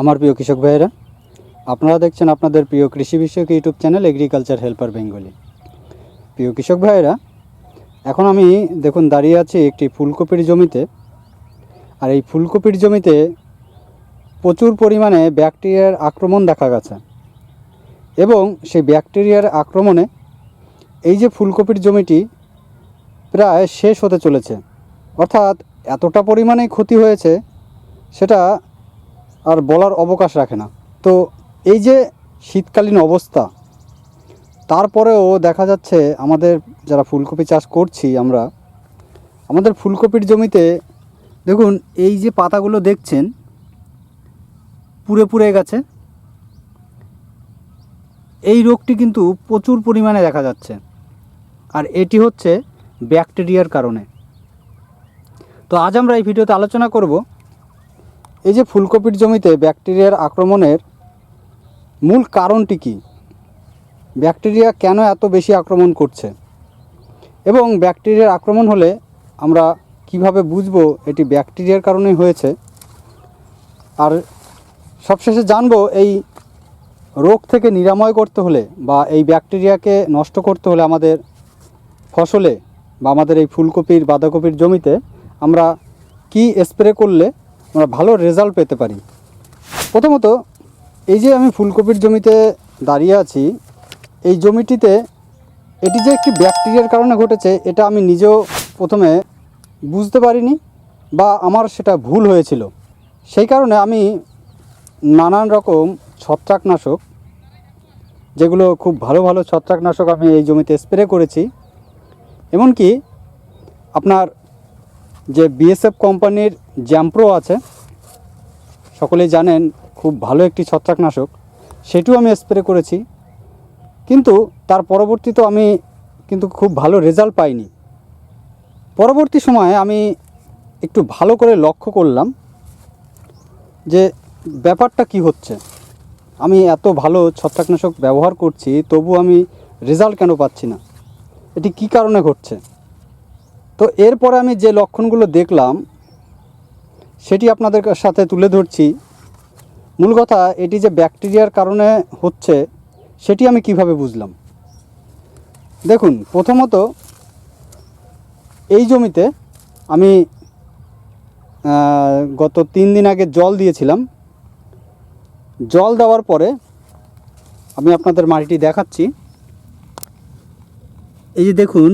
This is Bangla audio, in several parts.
আমার প্রিয় কৃষক ভাইয়েরা, আপনারা দেখছেন আপনাদের প্রিয় কৃষি বিষয়ক YouTube channel agriculture helper Bengali. প্রিয় কৃষক ভাইয়েরা, এখন আমি দেখুন দাঁড়িয়ে আছি একটি ফুলকপির জমিতে। আর এই ফুলকপির জমিতে প্রচুর পরিমাণে ব্যাকটেরিয়ার আক্রমণ দেখা গেছে। এবং সেই ব্যাকটেরিয়ার আক্রমণে এই যে ফুলকপির জমিটি প্রায় শেষ হতে চলেছে, অর্থাৎ এতটা পরিমাণে ক্ষতি হয়েছে, সেটা আর বলার অবকাশ রাখে না। তো এই যে শীতকালীন অবস্থা, তারপরেও দেখা যাচ্ছে আমাদের যারা ফুলকপি চাষ করছি আমরা, আমাদের ফুলকপির জমিতে দেখুন এই যে পাতাগুলো দেখছেন, পুড়ে পুড়ে গেছে। এই রোগটি কিন্তু প্রচুর পরিমাণে দেখা যাচ্ছে। আর এটি হচ্ছে ব্যাকটেরিয়ার কারণে। তো আজ আমরা এই ভিডিওতে আলোচনা করব এই যে ফুলকপির জমিতে ব্যাকটেরিয়ার আক্রমণের মূল কারণটি কী? ব্যাকটেরিয়া কেন এত বেশি আক্রমণ করছে? এবং ব্যাকটেরিয়ার আক্রমণ হলে আমরা কীভাবে বুঝব এটি ব্যাকটেরিয়ার কারণে হয়েছে? আর সবশেষে জানব এই রোগ থেকে নিরাময় করতে হলে বা এই ব্যাকটেরিয়াকে নষ্ট করতে হলে আমাদের ফসলে বা আমাদের এই ফুলকপির, বাঁধাকপির জমিতে আমরা কি স্প্রে করলে আমরা ভালো রেজাল্ট পেতে পারি। প্রথমত, এই যে আমি ফুলকপির জমিতে দাঁড়িয়ে আছি, এই জমিটিতে এটি যে একটি ব্যাকটেরিয়ার কারণে ঘটেছে, এটা আমি নিজেও প্রথমে বুঝতে পারিনি বা আমার সেটা ভুল হয়েছিল। সেই কারণে আমি নানান রকম ছত্রাকনাশক, যেগুলো খুব ভালো ভালো ছত্রাকনাশক আমি এই জমিতে স্প্রে করেছি। এমনকি আপনার যে বিএসএফ কোম্পানির জ্যাম্প্রো আছে, সকলেই জানেন খুব ভালো একটি ছত্রাকনাশক, সেটিও আমি স্প্রে করেছি। কিন্তু তার পরবর্তীতে আমি কিন্তু খুব ভালো রেজাল্ট পাইনি। পরবর্তী সময়ে আমি একটু ভালো করে লক্ষ্য করলাম যে ব্যাপারটা কি হচ্ছে। আমি এত ভালো ছত্রাকনাশক ব্যবহার করছি, তবু আমি রেজাল্ট কেন পাচ্ছি না? এটি কি কারণে ঘটছে? তো এরপরে আমি যে লক্ষণগুলো দেখলাম, সেটি আপনাদের সাথে তুলে ধরছি। মূল কথা, এটি যে ব্যাকটেরিয়ার কারণে হচ্ছে, সেটি আমি কীভাবে বুঝলাম? দেখুন, প্রথমত, এই জমিতে আমি গত তিন দিন আগে জল দিয়েছিলাম। জল দেওয়ার পরে আমি আপনাদের মাটিটি দেখাচ্ছি। এই যে দেখুন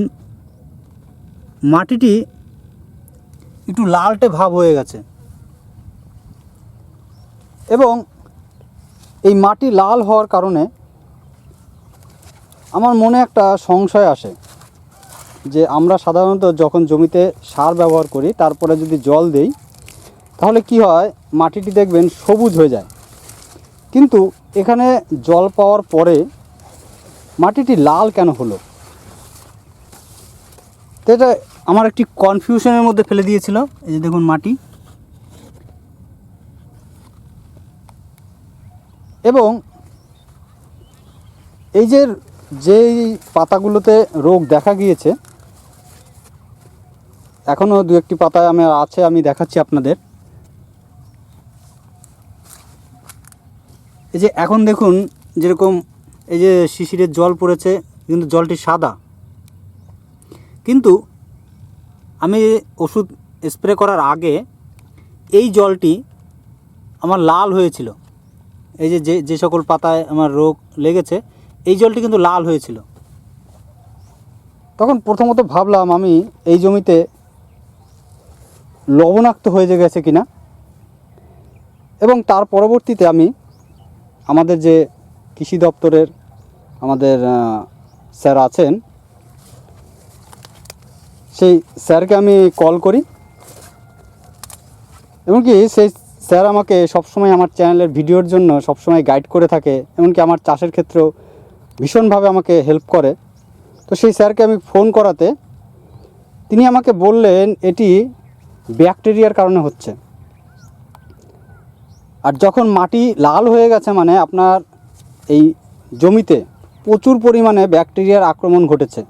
মাটিটি একটু লালটে ভাব হয়ে গেছে। এবং এই মাটি লাল হওয়ার কারণে আমার মনে একটা সংশয় আসে যে আমরা সাধারণত যখন জমিতে সার ব্যবহার করি, তারপরে যদি জল দেই, তাহলে কি হয়? মাটিটি দেখবেন সবুজ হয়ে যায়। কিন্তু এখানে জল পাওয়ার পরে মাটিটি লাল কেন হলো? তো এটা আমার একটি কনফিউশনের মধ্যে ফেলে দিয়েছিল। এই যে দেখুন মাটি। এবং এই যে যেই পাতাগুলোতে রোগ দেখা গিয়েছে এখনও দু একটি পাতায় আমার আছে, আমি দেখাচ্ছি আপনাদের। এই যে এখন দেখুন যেরকম এই যে শিশিরের জল পড়েছে, কিন্তু জলটি সাদা। কিন্তু আমি ওষুধ স্প্রে করার আগে এই জলটি আমার লাল হয়েছিল। এই যে যে যে সকল পাতায় আমার রোগ লেগেছে, এই জলটি কিন্তু লাল হয়েছিল। তখন প্রথমত ভাবলাম আমি এই জমিতে লবণাক্ত হয়ে গেছে কিনা এবং তার পরবর্তীতে আমি আমাদের যে কৃষি দপ্তরের আমাদের স্যার আছেন সেই স্যারকে আমি কল করি। এমনকি সেই স্যার আমাকে সবসময় আমার চ্যানেলের ভিডিওর জন্য সবসময় গাইড করে থাকে, এমনকি আমার চাষের ক্ষেত্রেও ভীষণভাবে আমাকে হেল্প করে। তো সেই স্যারকে আমি ফোন করাতে তিনি আমাকে বললেন, এটি ব্যাকটেরিয়ার কারণে হচ্ছে। আর যখন মাটি লাল হয়ে গেছে মানে আপনার এই জমিতে প্রচুর পরিমাণে ব্যাকটেরিয়ার আক্রমণ ঘটেছে।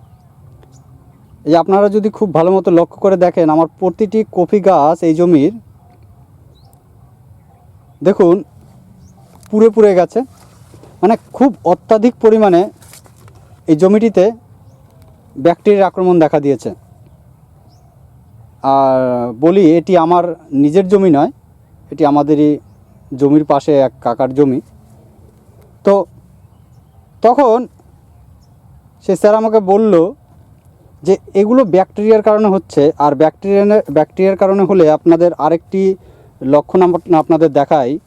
এই আপনারা যদি খুব ভালো মতো লক্ষ্য করে দেখেন, আমার প্রতিটি কফি গাছ এই জমির, দেখুন, পুড়ে পুড়ে গেছে। মানে খুব অত্যাধিক পরিমাণে এই জমিটিতে ব্যাকটেরিয়ার আক্রমণ দেখা দিয়েছে। আর বলি, এটি আমার নিজের জমি নয়, এটি আমাদেরই জমির পাশে এক কাকার জমি। তো তখন সে স্যার আমাকে বলল যে এগুলো ব্যাকটেরিয়ার কারণে হচ্ছে, আর ব্যাকটেরিয়া ব্যাকটেরিয়ার কারণে হলে আপনাদের আরেকটি লক্ষণ আপ- আপনাদের দেখাই।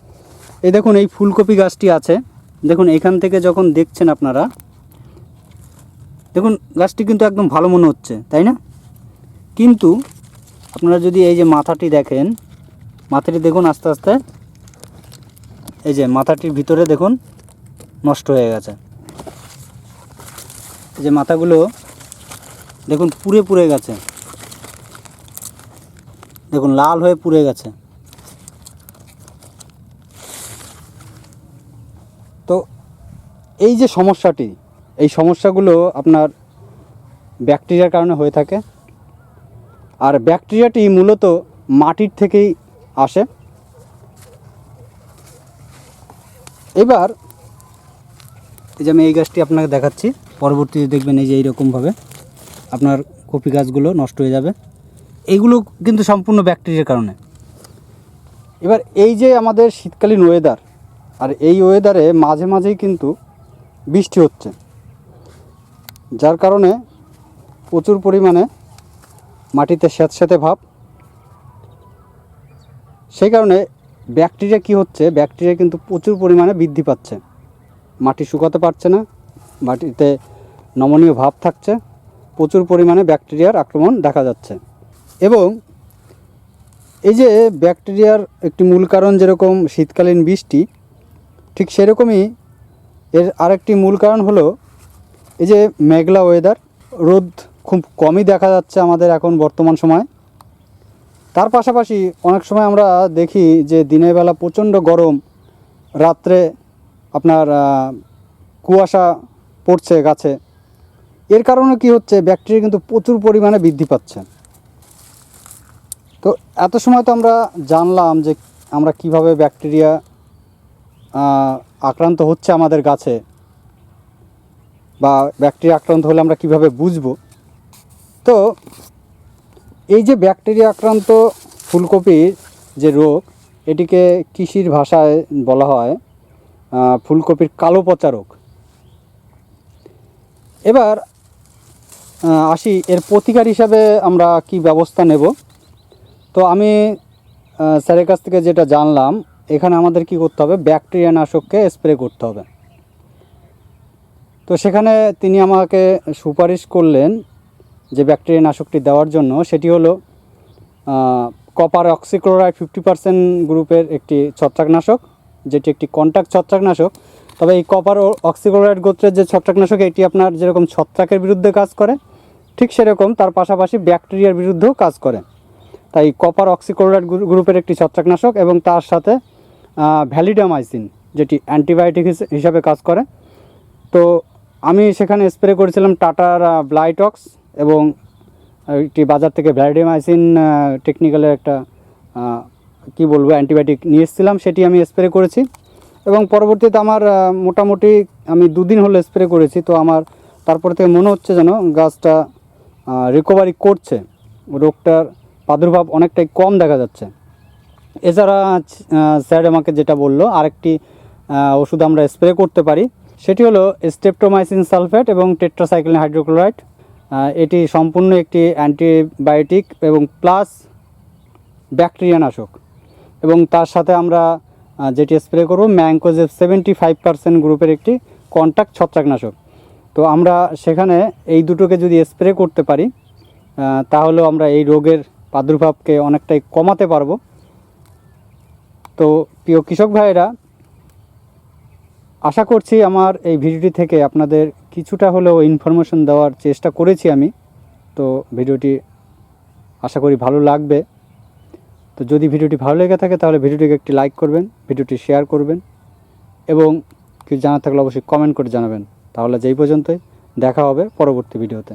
এই দেখুন, এই ফুলকপি গাছটি আছে। দেখুন, এখান থেকে যখন দেখছেন আপনারা, দেখুন, গাছটি কিন্তু একদম ভালো মনে হচ্ছে, তাই না? কিন্তু আপনারা যদি এই যে মাথাটি দেখেন, মাথাটি দেখুন আস্তে আস্তে, এই যে মাথাটির ভিতরে দেখুন, নষ্ট হয়ে গেছে। এই যে মাথাগুলো দেখুন, পুড়ে পুড়ে গেছে। দেখুন, লাল হয়ে পুড়ে গেছে। তো এই যে সমস্যাটি, এই সমস্যাগুলো আপনার ব্যাকটেরিয়ার কারণে হয়ে থাকে। আর ব্যাকটেরিয়াটি মূলত মাটির থেকেই আসে। এবার, এই যে আমি এই গাছটি আপনাকে দেখাচ্ছি, পরবর্তীতে দেখবেন এই যে এইরকমভাবে। আপনার কপি গাছগুলো নষ্ট হয়ে যাবে। এইগুলো কিন্তু সম্পূর্ণ ব্যাকটেরিয়ার কারণে। এবার এই যে আমাদের শীতকালীন ওয়েদার আর এই ওয়েদারে মাঝে মাঝেই কিন্তু বৃষ্টি হচ্ছে। যার কারণে প্রচুর পরিমাণে মাটিতে স্যাঁতস্যাঁতে ভাব। সেই কারণে ব্যাকটেরিয়া কি হচ্ছে? ব্যাকটেরিয়া কিন্তু প্রচুর পরিমাণে বৃদ্ধি পাচ্ছে। মাটি শুকাতে পারছে না মাটিতে নমনীয় ভাব থাকছে। প্রচুর পরিমাণে ব্যাকটেরিয়ার আক্রমণ দেখা যাচ্ছে। এবং এই যে ব্যাকটেরিয়ার একটি মূল কারণ যেরকম শীতকালীন বৃষ্টি, ঠিক সেরকমই এর আরেকটি মূল কারণ হলো এই যে মেঘলা ওয়েদার রোদ খুব কমই দেখা যাচ্ছে আমাদের এখন বর্তমান সময়। তার পাশাপাশি অনেক সময় আমরা দেখি যে দিনের বেলা প্রচণ্ড গরম, রাত্রে আপনার কুয়াশা পড়ছে গাছে। এর কারণে কি হচ্ছে? ব্যাকটেরিয়া কিন্তু প্রচুর পরিমাণে বৃদ্ধি পাচ্ছে। তো এত সময় তো আমরা জানলাম যে আমরা কীভাবে ব্যাকটেরিয়া আক্রান্ত হচ্ছে আমাদের গাছে বা ব্যাকটেরিয়া আক্রান্ত হলে আমরা কীভাবে বুঝব? তো এই যে ব্যাকটেরিয়া আক্রান্ত ফুলকপির যে রোগ, এটিকে কৃষির ভাষায় বলা হয় ফুলকপির কালো পচা রোগ। এবার আসি, এর প্রতিকার হিসাবে আমরা কি ব্যবস্থা নেব? তো আমি স্যারের কাছ থেকে যেটা জানলাম, এখানে আমাদের কি করতে হবে? ব্যাকটেরিয়া নাশককে স্প্রে করতে হবে। তো সেখানে তিনি আমাকে সুপারিশ করলেন যে ব্যাকটেরিয়া নাশকটি দেওয়ার জন্য। সেটি হলো কপার অক্সিক্লোরাইড ফিফটি পার্সেন্ট গ্রুপের একটি ছত্রাকনাশক, যেটি একটি কন্ট্যাক্ট ছত্রাকনাশক। তবে এই কপার ও অক্সিক্লোরাইড গোত্রের যে ছত্রাকনাশক, এটি আপনার যেরকম ছত্রাকের বিরুদ্ধে কাজ করে, ঠিক সেরকম তার পাশাপাশি ব্যাকটেরিয়ার বিরুদ্ধেও কাজ করে। তাই কপার অক্সিক্লোরাইড গ্রু- গ্রুপের একটি ছত্রাকনাশক এবং তার সাথে ভ্যালিডামাইসিন, যেটি অ্যান্টিবায়োটিক হিসে- হিসাবে কাজ করে। তো আমি সেখানে স্প্রে করেছিলাম টাটার ব্লাইটক্স এবং একটি বাজার থেকে ভ্যালিডামাইসিন টেকনিক্যালের একটা কি বলব অ্যান্টিবায়োটিক নিয়ে এসেছিলাম, সেটি আমি স্প্রে করেছি। এবং পরবর্তীতে আমার মোটামুটি আমি দুদিন হলো স্প্রে করেছি, তো আমার তারপর থেকে মনে হচ্ছে যেন গাছটা রিকভারি করছে। রোগটার প্রাদুর্ভাব অনেকটাই কম দেখা যাচ্ছে। এছাড়া স্যার আমাকে যেটা বলল, আরেকটি ওষুধ আমরা স্প্রে করতে পারি, সেটি হলো স্টেপটোমাইসিন সালফেট এবং টেট্রাসাইক্লিন হাইড্রোক্লোরাইড এটি সম্পূর্ণ একটি অ্যান্টিবায়োটিক এবং প্লাস ব্যাকটেরিয়া নাশক এবং তার সাথে আমরা যেটি স্প্রে করব ম্যাঙ্কোজেব সেভেন্টি ফাইভ পার্সেন্ট গ্রুপের একটি কন্ট্যাক্ট ছত্রাকনাশক। তো আমরা সেখানে এই দুটোকে যদি স্প্রে করতে পারি তাহলেও আমরা এই রোগের প্রাদুর্ভাবকে অনেকটাই কমাতে পারব। তো প্রিয় কৃষক ভাইয়েরা, আশা করছি আমার এই ভিডিওটি থেকে আপনাদের কিছুটা হলেও ইনফরমেশন দেওয়ার চেষ্টা করেছি আমি। তো ভিডিওটি আশা করি ভালো লাগবে। তো যদি ভিডিওটি ভালো লেগে থাকে তাহলে ভিডিওটিকে একটি লাইক করবেন, ভিডিওটি শেয়ার করবেন এবং কিছু জানার থাকলে অবশ্যই কমেন্ট করে জানাবেন। তাহলে যেই পর্যন্তই, দেখা হবে পরবর্তী ভিডিওতে।